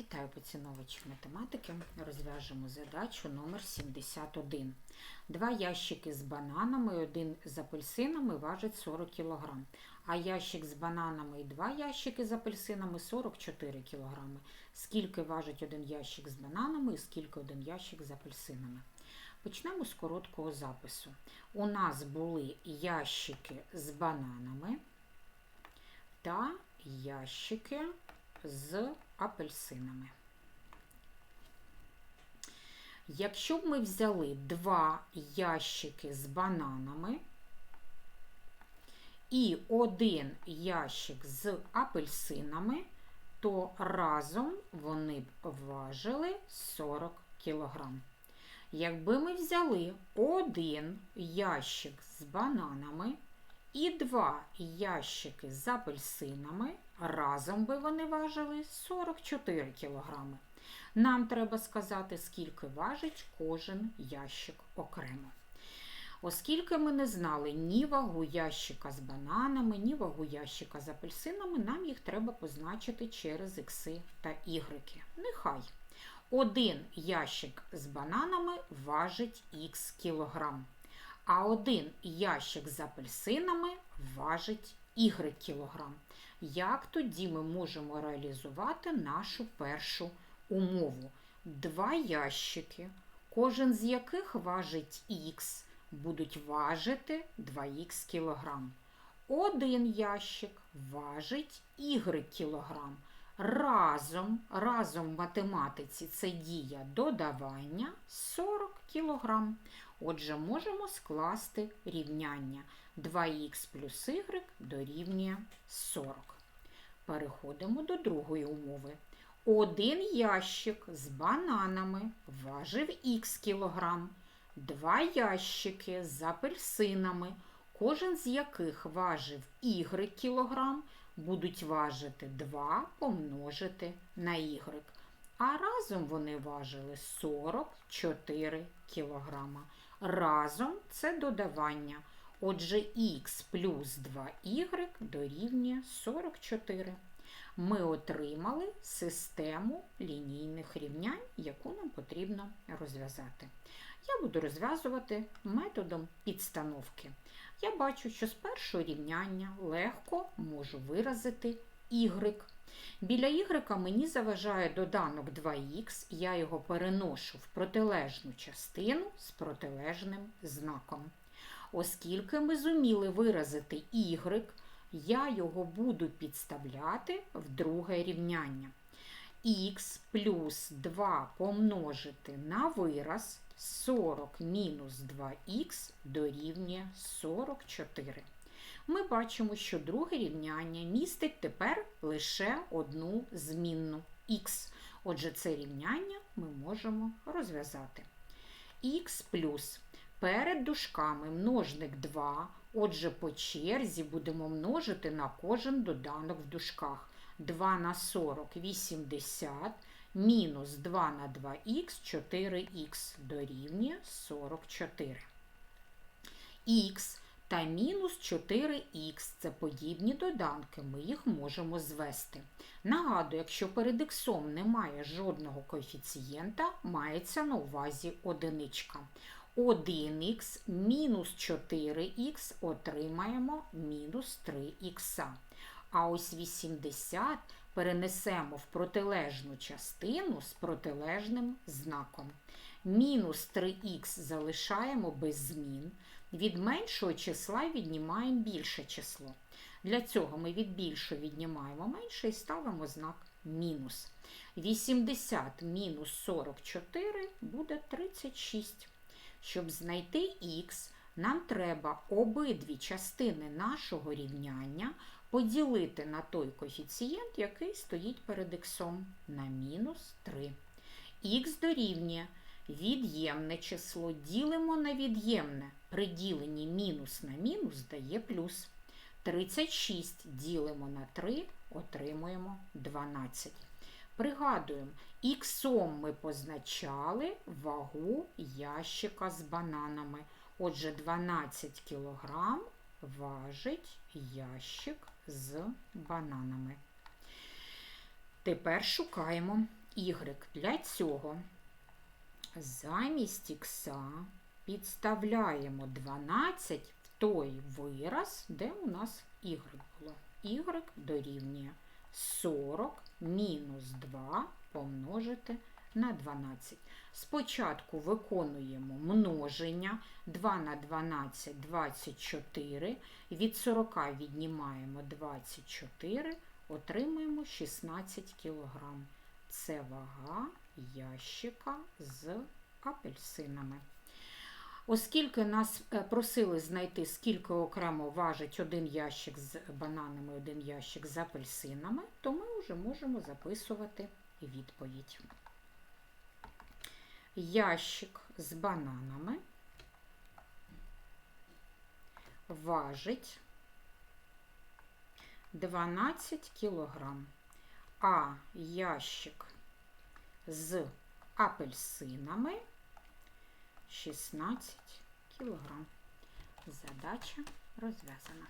Вітаю поціновувачів математики. Розв'яжемо задачу номер 71. Два ящики з бананами і один з апельсинами важать 40 кг, а ящик з бананами і два ящики з апельсинами 44 кг. Скільки важить один ящик з бананами і скільки один ящик з апельсинами? Почнемо з короткого запису. У нас були ящики з бананами та ящики з апельсинами. Якщо б ми взяли два ящики з бананами і один ящик з апельсинами, то разом вони б важили 40 кг. Якби ми взяли один ящик з бананами і два ящики з апельсинами, разом би вони важили 44 кг. Нам треба сказати, скільки важить кожен ящик окремо. Оскільки ми не знали ні вагу ящика з бананами, ні вагу ящика з апельсинами, нам їх треба позначити через ікси та ігреки. Нехай. Один ящик з бананами важить х кілограм, а один ящик з апельсинами важить y кілограм. Як тоді ми можемо реалізувати нашу першу умову? Два ящики, кожен з яких важить х, будуть важити 2х кілограм. Один ящик важить y кілограм. Разом, разом в математиці це дія додавання 40 кг. Отже, можемо скласти рівняння 2х плюс y дорівнює 40. Переходимо до другої умови. Один ящик з бананами важив х кілограм, два ящики з апельсинами, кожен з яких важив y кілограм, будуть важити 2 помножити на y. А разом вони важили 44 кілограма. Разом це додавання. Отже, х плюс 2y дорівнює 44. Ми отримали систему лінійних рівнянь, яку нам потрібно розв'язати. Я буду розв'язувати методом підстановки. Я бачу, що з першого рівняння легко можу виразити y. Біля y мені заважає доданок 2х, я його переношу в протилежну частину з протилежним знаком. Оскільки ми зуміли виразити y, я його буду підставляти в друге рівняння. х плюс 2 помножити на вираз 40 мінус 2х дорівнює 44. Ми бачимо, що друге рівняння містить тепер лише одну змінну х. Отже, це рівняння ми можемо розв'язати. х плюс перед дужками множник 2, отже, по черзі будемо множити на кожен доданок в дужках. 2 на 40 – 80, мінус 2 на 2х – 4х дорівнює 44. Х та мінус 4х це подібні доданки, ми їх можемо звести. Нагадую, якщо перед х немає жодного коефіцієнта, мається на увазі одиничка. 1х мінус 4х отримаємо мінус 3х. А ось 80 перенесемо в протилежну частину з протилежним знаком. Мінус 3х залишаємо без змін. Від меншого числа віднімаємо більше число. Для цього ми від більшого віднімаємо менше і ставимо знак мінус. 80 мінус 44 буде 36. Щоб знайти х, нам треба обидві частини нашого рівняння поділити на той коефіцієнт, який стоїть перед х, на мінус 3. Х дорівнює від'ємне число ділимо на від'ємне. При діленні мінус на мінус дає плюс. 36 ділимо на 3, отримуємо 12. Пригадуємо, іксом ми позначали вагу ящика з бананами. Отже, 12 кг важить ящик з бананами. Тепер шукаємо y. Для цього замість ікса підставляємо 12 в той вираз, де у нас y було. y дорівнює 40 мінус 2 помножити на 12. Спочатку виконуємо множення 2 на 12 24. Від 40 віднімаємо 24, отримуємо 16 кг. Це вага ящика з апельсинами. Оскільки нас е, просили знайти, скільки окремо важить один ящик з бананами, один ящик з апельсинами, то ми вже можемо записувати відповідь. Ящик з бананами важить 12 кілограм, а ящик з апельсинами 16 кілограм. Задача розв'язана.